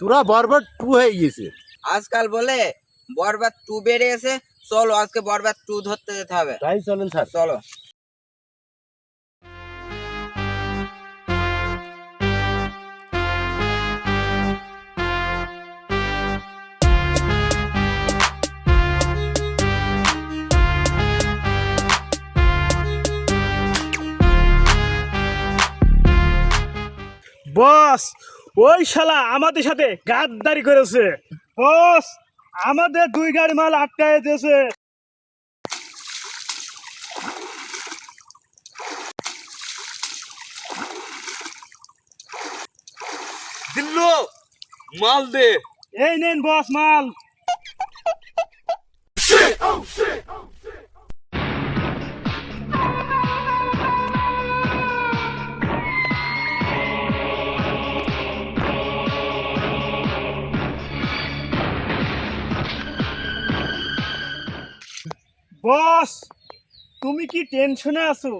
তোরা বরবার টু হয়ে গেছে আজকাল বলে বরবাদ টু বেরিয়েছে চলো আজকে বরবাদ টু ধরতে যেতে হবে। তাই চলেন স্যার। চলো। বস ওই শালা আমাদের সাথে গাদ্দারি করেছে। বস আমাদের দুই গাড়ি মাল আটকায় দিয়েছে। দিল্লু মাল দে। এই নেন বস মাল। বস তুমি কি টেনশনে আছো?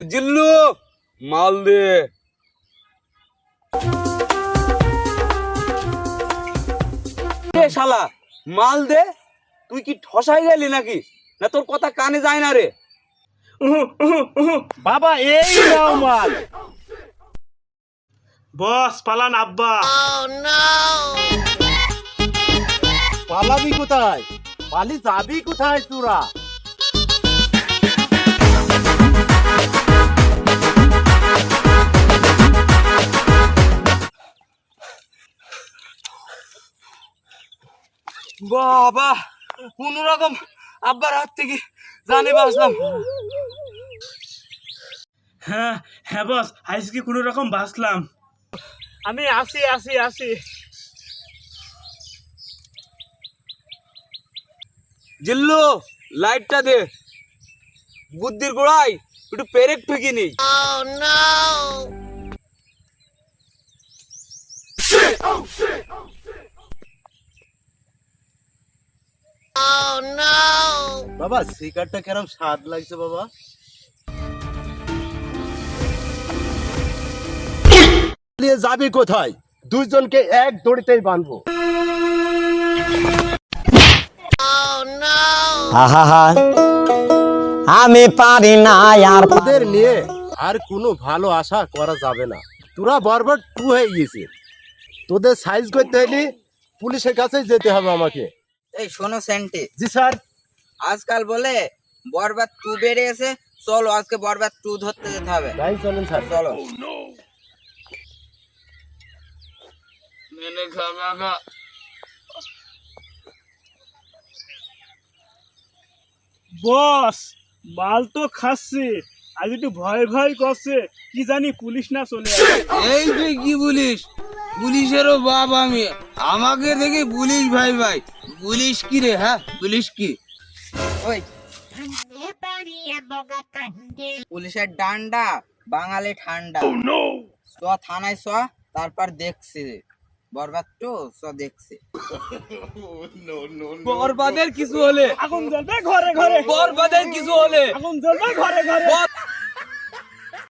জিল্লু মাল দে। শালা মাল দে? তুই কি ঠসাই গেলি নাকি? না তোর কথা কানে যায় না রে। বাবা এই নাও মাল। বস পালান আব্বা। পালাবি কোথায়? পালি যাবি কোথায় তোরা বাবা কোন রকম আব্বার হাত থেকে জানে বাঁচলাম। হ্যাঁ হ্যাঁ বস আজকে কোনো রকম বাঁচলাম। আমি আসি আসি আসি। জিল্লু লাইটটা দে। বুদ্ধির গোড়ায় একটু পেরেক ঠুকি নি। বাবা সিগারটা কেরম স্বাদ লাগছে বাবা। নিয়ে যাবি কোথায়? দুইজনকে এক দড়িতেই বাঁধবো। আহা আমি পারি না আর তোদের নিয়ে আর কোনো ভালো আশা করা যাবে না। তোরা বরবার টু হয়ে গেছে তোদের সাইজ করতে হলে পুলিশের কাছেই যেতে হবে আমাকে। এই শোনো সেন্টি। জি স্যার। আজকাল বলে বরবাদ টু বেরিয়েছে চলো আজকে বরবাদ টু ধরতে যেতে হবে। তাই চলেন স্যার। চলো। মেনে খা খা বস মাল তো খাচ্ছে। আজ একটু ভয় ভয় করছে। কি জানি পুলিশ না চলে এই তুই কি বলিস পুলিশেরও বাপ আমি। আমাকে দেখে পুলিশ ভাই ভাই। পুলিশ কি রে হ্যাঁ? পুলিশ কি? ওই। পুলিশের ডান্ডা বাঙালি ঠান্ডা। চ থানায় চ তারপর দেখছি। বরবাদ তো স দেখছি। বরবাদের কিছু হলে। আগুন জ্বলবে ঘরে ঘরে। বরবাদের কিছু হলে। আগুন জ্বলবে ঘরে ঘরে। বর-